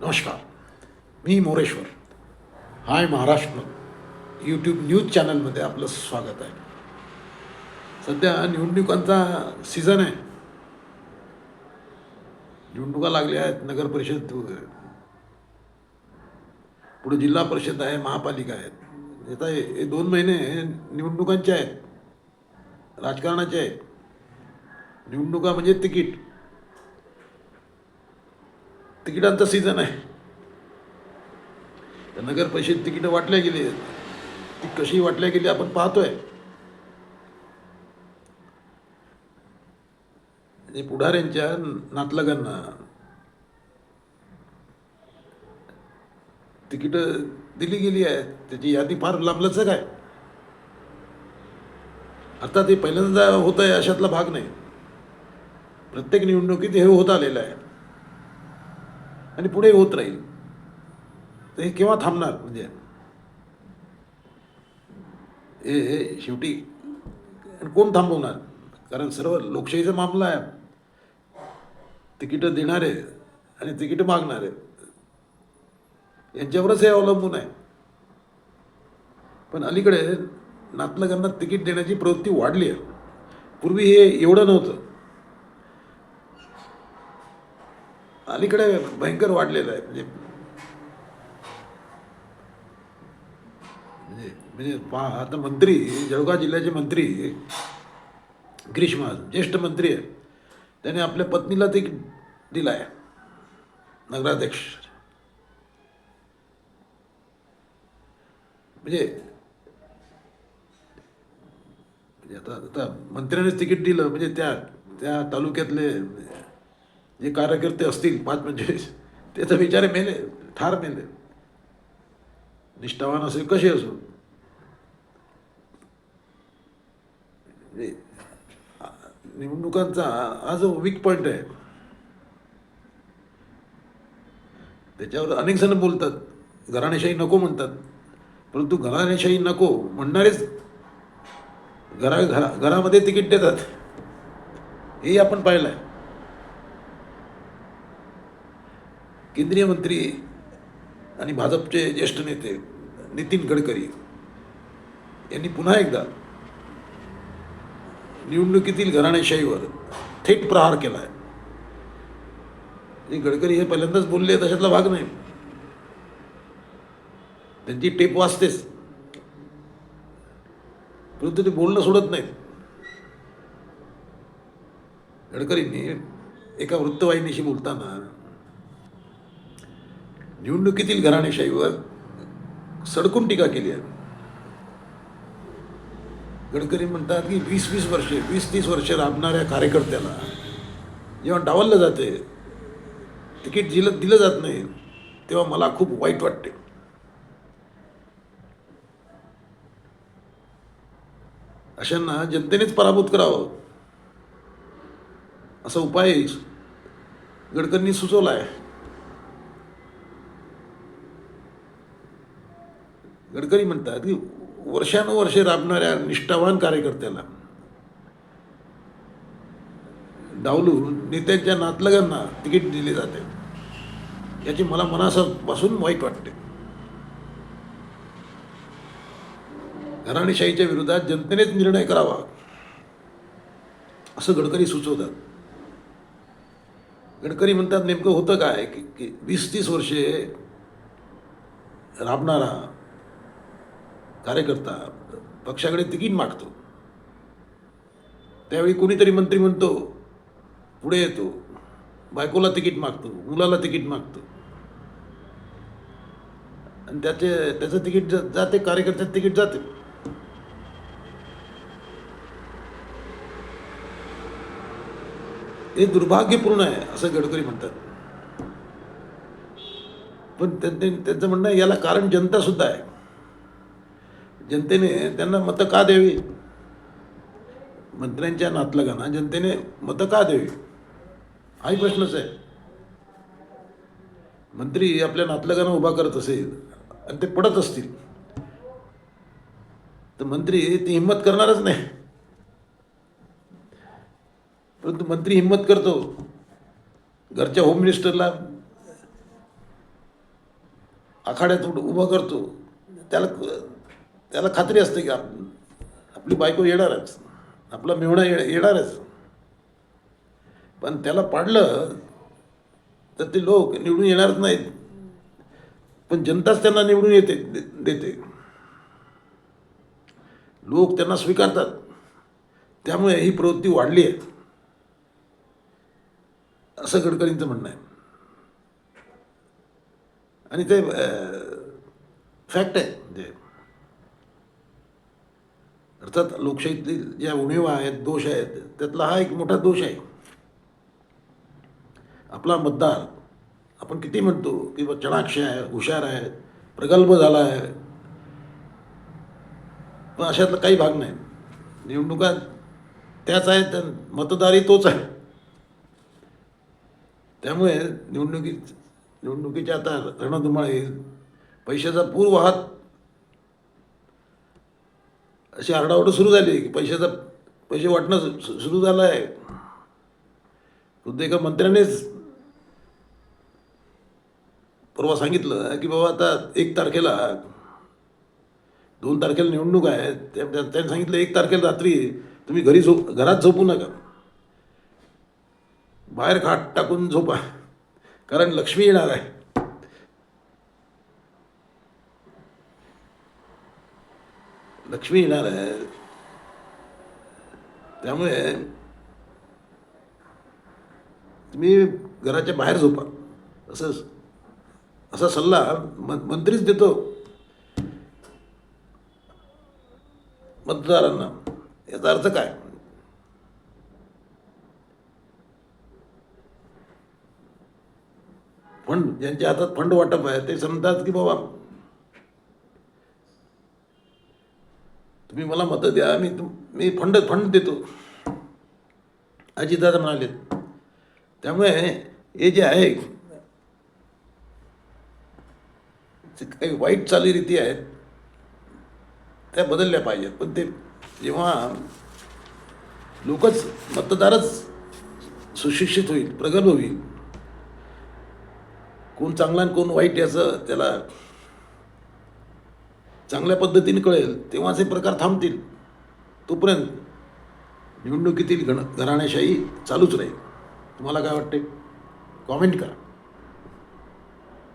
नमस्कार मी Moreshwar. Hi Maharashtra. YouTube news चॅनलमध्ये आपलं स्वागत आहे. सध्या निवडणुकांचा सीझन आहे. निवडणुका लागल्या आहेत नगर परिषद वगैरे. पुढे जिल्हा परिषद आहे महापालिका आहेत. आता हे हे दोन महिने निवडणुकांचे आहेत. राजकारणाचे आहेत. निवडणुका म्हणजे तिकीट. तिकिटांचा सीझन आहे. तर नगर परिषद तिकीटं वाटल्या गेली आहेत. ती कशी वाटल्या गेली आपण पाहतोय. म्हणजे पुढाऱ्यांच्या नातलगांना तिकीटं दिली गेली आहे त्याची यादी फार लांबलचक आहे. अर्थात हे पहिल्यांदा होत आहे अशातला भाग नाही. प्रत्येक निवडणुकीत हे होत आलेलं आहे. आणि पुढे होत राहील. तर हे केव्हा थांबणार? म्हणजे हे हे शेवटी आणि कोण थांबवणार? कारण सर्व लोकशाहीचा मामला आहे. तिकीटं देणारे आणि तिकीटं मागणारे. यांच्यावरच हे अवलंबून आहे. पण अलीकडे नातलगांना तिकीट देण्याची प्रवृत्ती वाढली आहे. पूर्वी हे एवढं नव्हतं. अलीकडे भयंकर वाढलेलं आहे. म्हणजे म्हणजे म्हणजे पहा आता मंत्री जळगाव जिल्ह्याचे मंत्री ग्रीष्मा ज्येष्ठ मंत्री आहे. त्याने आपल्या पत्नीला ते दिला आहे नगराध्यक्ष. म्हणजे म्हणजे आता आता मंत्र्यानेच तिकीट दिलं म्हणजे त्या त्या तालुक्यातले जे कार्यकर्ते असतील पाच पंचवीस ते तर बिचारे मेले ठार मेले. निष्ठावान असेल कसे असो? निवडणुकांचा हा जो वीक पॉईंट आहे. त्याच्यावर अनेक जण बोलतात घराणेशाही नको म्हणतात. परंतु घराणेशाही नको म्हणणारेच घरा घरा घरामध्ये तिकीट देतात. हेही आपण पाहिलं आहे केंद्रीय मंत्री आणि भाजपचे ज्येष्ठ नेते नितीन गडकरी यांनी पुन्हा एकदा निवडणुकीतील घराणेशाहीवर थेट प्रहार केला आहे गडकरी हे पहिल्यांदाच बोलले तशातला भाग नाही. त्यांची टेप वाचतेच परंतु ते बोलणं सोडत नाहीत. गडकरींनी एका वृत्तवाहिनीशी बोलताना निवडणुकीतील घराणेशाहीवर सडकून टीका केली आहे. गडकरी म्हणतात की वीस वीस वर्षे वीस तीस वर्षे राबणाऱ्या कार्यकर्त्याला जेव्हा डावललं जाते तिकीट दिलं दिलं जात नाही तेव्हा मला खूप वाईट वाटते. अशांना जनतेनेच पराभूत करावं. असा उपाय गडकरींनी सुचवला आहे गडकरी म्हणतात की वर्षानुवर्षे राबणाऱ्या निष्ठावान कार्यकर्त्याला डावलून नेत्यांच्या नातलगांना तिकीट दिले जाते. याची मला मनासापासून वाईट वाटते. घराणेशाहीच्या विरोधात जनतेनेच निर्णय करावा असं गडकरी सुचवतात. गडकरी म्हणतात नेमकं होतं काय? की वीस तीस वर्षे राबणारा कार्यकर्ता पक्षाकडे तिकीट मागतो. त्यावेळी कोणीतरी मंत्री म्हणतो पुढे येतो बायकोला तिकीट मागतो मुलाला तिकीट मागतो. आणि त्याचे त्याचं तिकीट जाते कार्यकर्त्याचं तिकीट जाते. हे दुर्भाग्यपूर्ण आहे असं गडकरी म्हणतात. पण त्यांनी त्यांचं म्हणणं याला कारण जनता सुद्धा आहे. जनतेने त्यांना मतं का द्यावी? मंत्र्यांच्या नातलगांना जनतेने मतं का द्यावी? हाही प्रश्नच आहे. मंत्री आपल्या नातलगांना उभा करत असेल आणि ते पडत असतील तर मंत्री ती हिंमत करणारच नाही. परंतु मंत्री हिंमत करतो. घरच्या होम मिनिस्टरला आखाड्यात उभं करतो. त्याला त्याला खात्री असते की आप- आपली बायको येणारच. आपला मिळणं ये येणारच. पण त्याला पाडलं तर ते लोक निवडून येणारच नाहीत. पण जनताच त्यांना निवडून येते दे- देते. लोक त्यांना स्वीकारतात. त्यामुळे ही प्रवृत्ती वाढली आहे. असं गडकरींचं म्हणणं आहे. आणि ते फॅक्ट आहे. जे अर्थात लोकशाहीतली ज्या उणीवा आहेत दोष आहेत त्यातला हा एक मोठा दोष आहे. आपला मतदार आपण किती म्हणतो की बा चणाक्ष आहे हुशार आहे प्रगल्भ झाला आहे. पण अशातला काही भाग नाही. निवडणुका त्याच आहेत आणि मतदारही तोच आहे. त्यामुळे निवडणुकी निवडणुकीच्या आता रणधुमाळी पैशाचा पूर वाहत अशी आरडाओरड सुरू झाली की पैशाचा पैसे वाटणं सुरू झालं आहे खुद्द एका मंत्र्यानेच परवा सांगितलं की बाबा आता एक तारखेला दोन तारखेला निवडणूक आहे. त्या- त्यांनी सांगितलं एक तारखेला रात्री तुम्ही घरी झोप घरात झोपू नका. बाहेर खाट टाकून झोपा. कारण लक्ष्मी येणार आहे. लक्ष्मी येणार आहे. त्यामुळे तुम्ही घराच्या बाहेर झोपा. असं असा सल्ला मंत्रीच देतो. मतदारांना. याचा अर्थ काय? फंड ज्यांच्या हातात फंड वाटप आहे ते समजतात की बाबा तुम्ही मला मतं द्या मी तुम मी फंड फंड देतो. अजितदादा म्हणाले त्यामुळे हे जे आहे काही वाईट चालीरीती आहेत त्या बदलल्या पाहिजेत. पण ते जेव्हा लोकच मतदारच सुशिक्षित होईल प्रगल्भ होईल कोण चांगला आणि कोण वाईट याचं त्याला चांगल्या पद्धतीने कळेल तेव्हाच हे प्रकार थांबतील. तोपर्यंत निवडणुकीतील गण घराणेशाही चालूच राहील. तुम्हाला काय वाटते? कॉमेंट करा.